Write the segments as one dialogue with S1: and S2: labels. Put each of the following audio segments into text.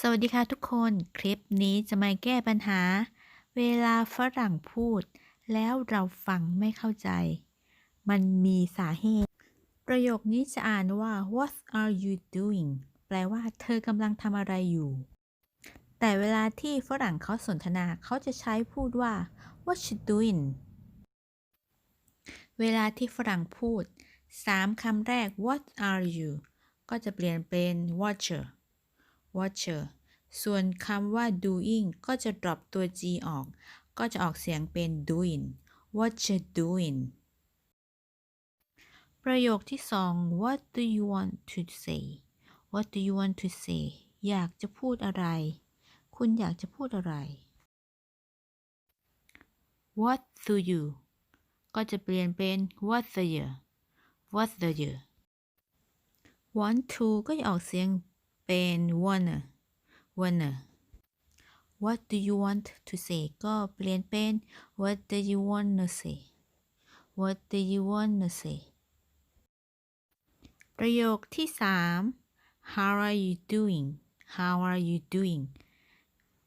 S1: สวัสดีค่ะทุกคน คลิปนี้จะมาแก้ปัญหา เวลาฝรั่งพูด แล้วเราฟังไม่เข้าใจ มันมีสาเหตุ ประโยคนี้จะอ่านว่า what are you doing แปลว่าเธอกำลังทำอะไรอยู่ แต่เวลาที่ฝรั่งเขาสนทนาเขาจะใช้พูดว่า what you doing เวลาที่ฝรั่งพูดสามคำแรก what are you ก็จะเปลี่ยนเป็น watcher watcher ส่วนคำว่า doing ก็จะ drop ตัว g ออก ก็จะออกเสียงเป็น doing what you doing ประโยคที่สอง what do you want to say what do you want to say อยากจะพูดอะไร คุณอยากจะพูดอะไร what do you ก็จะเปลี่ยนเป็น what the year what the year want to ก็จะออกเสียง เป็น wanna wanna what do you want to say ก็เปลี่ยนเป็น what do you wanna say what do you wanna say ประโยคที่สาม how are you doing how are you doing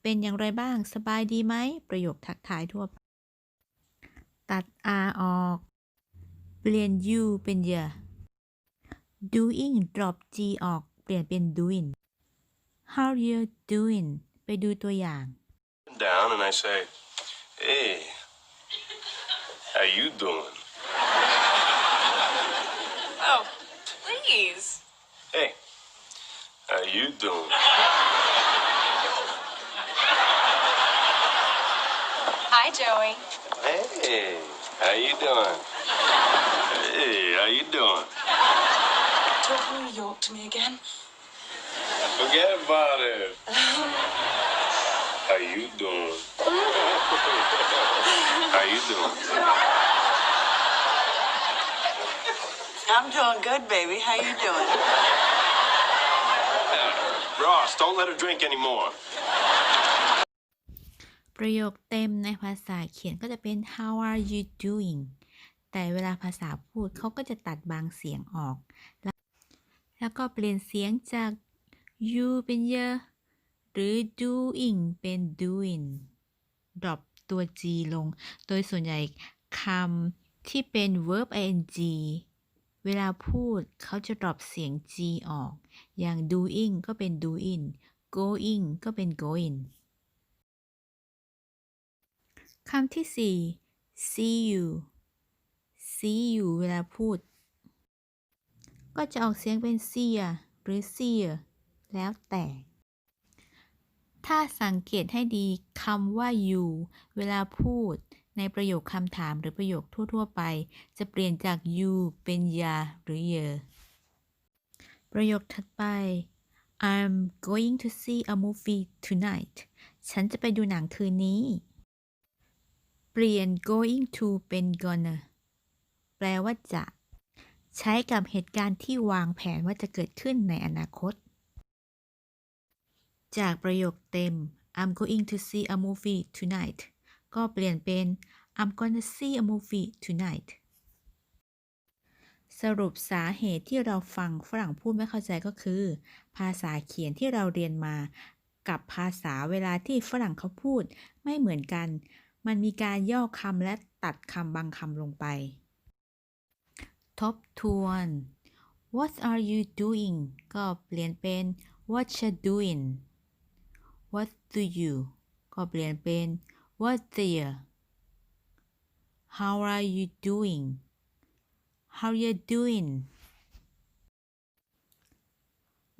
S1: เป็นอย่างไรบ้าง สบายดีไหม ประโยคทักทายทั่วไป ตัด r ออก เปลี่ยน you เป็น ya doing drop g ออก เปลี่ยนเป็น doing how you doing ไปดูตัวอย่าง
S2: down and I say, "Hey, how you doing?"
S3: Oh, please.
S2: Hey, how you doing?
S3: Hi, Joey.
S2: Hey, how you doing? Hey, how you doing?
S3: Talk New York to me again.
S2: Forget about it. How you doing? How you doing?
S4: I'm doing good, baby. How you doing?
S2: Ross, don't let her drink anymore.
S1: ประโยคเต็มในภาษาเขียนก็จะเป็น how are you doing แต่เวลาภาษาพูดเขาก็จะตัดบางเสียงออก แล้วก็เปลี่ยนเสียงจาก you เป็น ye หรือ doing เป็น doing drop ตัว g ลง โดยส่วนใหญ่คำที่เป็น verb ing เวลาพูดเขาจะ drop เสียง g ออก อย่าง doing ก็เป็น doing going ก็เป็น going คำที่สี่ see you see you เวลาพูด ก็จะออกเสียงเป็น see หรือ see แล้วแต่ ถ้าสังเกตให้ดีคำว่า you เวลาพูดในประโยคคำถามหรือประโยคทั่ว ๆ ไป จะเปลี่ยนจาก you เป็น ya หรือ ye ประโยคถัดไป I'm going to see a movie tonight ฉันจะไปดูหนังคืนนี้ เปลี่ยน going to เป็น gonna แปลว่าจะ ใช้กับเหตุการณ์ที่วางแผนว่าจะเกิดขึ้นในอนาคต จากประโยคเต็ม I'm going to see a movie tonight ก็เปลี่ยนเป็น I'm gonna see a movie tonight สรุปสาเหตุที่เราฟังฝรั่งพูดไม่เข้าใจก็คือ ภาษาเขียนที่เราเรียนมา กับภาษาเวลาที่ฝรั่งเขาพูดไม่เหมือนกัน มันมีการย่อคำและตัดคำบางคำลงไป ทบทวน What are you doing ก็เปลี่ยนเป็น What you doing What do you ก็เปลี่ยนเป็น What there How are you doing How you doing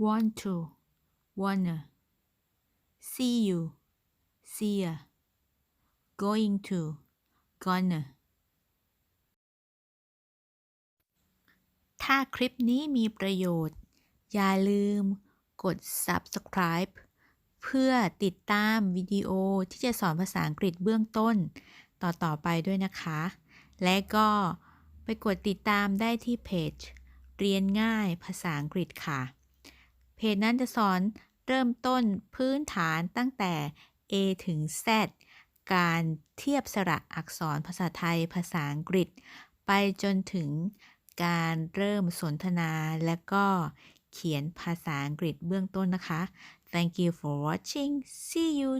S1: Want to wanna See you see ya going to gonna ถ้าคลิปนี้มีประโยชน์ อย่าลืมกด subscribe เพื่อติดตามวิดีโอที่จะสอนภาษาอังกฤษเบื้องต้น ต่อ ๆ ไปด้วยนะคะ และก็ไปกดติดตามได้ที่เพจ เรียนง่ายภาษาอังกฤษค่ะ เพจนั้นจะสอนเริ่มต้นพื้นฐานตั้งแต่ A ถึง Z การเทียบสระอักษรภาษาไทยภาษาอังกฤษ ไปจนถึง การเริ่มสนทนาและก็เขียนภาษาอังกฤษเบื้องต้นนะคะ Thank you for watching. See you